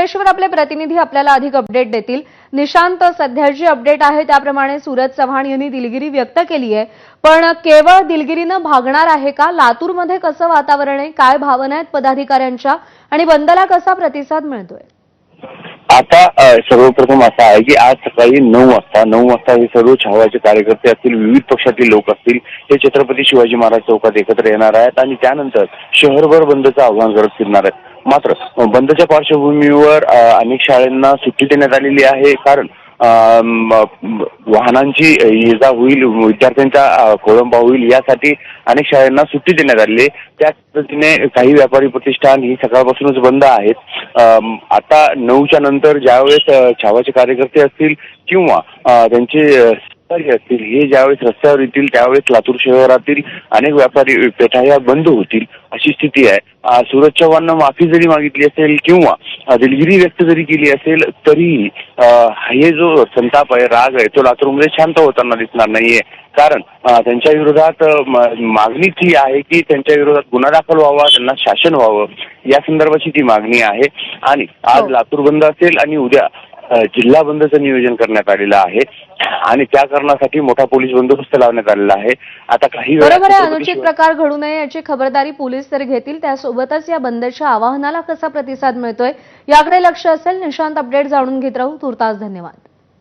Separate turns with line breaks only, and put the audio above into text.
सुरेश्वर आपले प्रतिनिधी आपल्याला अधिक अपडेट देतील. निशांत सध्या जी अपडेट आहे त्याप्रमाणे सूरज चव्हाण यांनी दिलगिरी व्यक्त केली आहे पण केवळ दिलगिरीनं भागणार आहे का? लातूरमध्ये कसं वातावरण आहे? काय भावना आहेत पदाधिकाऱ्यांच्या? आणि बंदला कसा प्रतिसाद मिळतोय?
आता सर्वप्रथम असं आहे की आज सकाळी नऊ वाजता नऊ वाजता हे सर्व छावाचे कार्यकर्ते असतील विविध पक्षातील लोक असतील हे छत्रपती शिवाजी महाराज चौकात एकत्र येणार आहेत आणि त्यानंतर शहरभर बंदचं आव्हान करत फिरणार आहेत. मात्र बंदच्या पार्श्वभूमीवर अनेक शाळांना सुट्टी देण्यात आलेली आहे. कारण वाहनांची ये जा होईल विद्यार्थ्यांचा कोळंबा खोळंबा होईल यासाठी अनेक शाळांना सुट्टी देण्यात आलेली आहे. त्याच पद्धतीने काही व्यापारी प्रतिष्ठान ही सकाळपासूनच बंद आहेत. आता नऊच्या नंतर ज्यावेळेस छावाचे कार्यकर्ते असतील किंवा त्यांचे सहकारी असतील हे ज्यावेळेस रस्त्यावर येतील त्यावेळेस लातूर शहरातील अनेक व्यापारी पेठा या बंद होतील अशी स्थिती आहे. सूरज चव्हाणनं माफी जरी मागितली असेल किंवा दिलगिरी व्यक्त जरी केली असेल तरीही अ, हे जो संताप आहे राग आहे तो लातूरमध्ये शांत होताना दिसणार नाहीये. कारण त्यांच्या विरोधात अ, म- मागणीच ही आहे की त्यांच्या विरोधात गुन्हा दाखल व्हावा त्यांना शासन व्हावं. या संदर्भाची ती मागणी आहे. आणि आज
हो.
लातूर बंद असेल आणि उद्या जिल्हा बंदचं नियोजन करण्यात आलेलं आहे. आणि त्या कारणासाठी मोठा पोलीस बंदोबस्त लावण्यात आलेला आहे. आता काही
बरोबर आहे अनुचित प्रकार घडू नये याची खबरदारी पोलीस तर घेतील. त्यासोबतच या बंदच्या आवाहनाला कसा प्रतिसाद मिळतोय याकडे लक्ष असेल. निशांत अपडेट जाणून घेत राहू. तुर्तास धन्यवाद.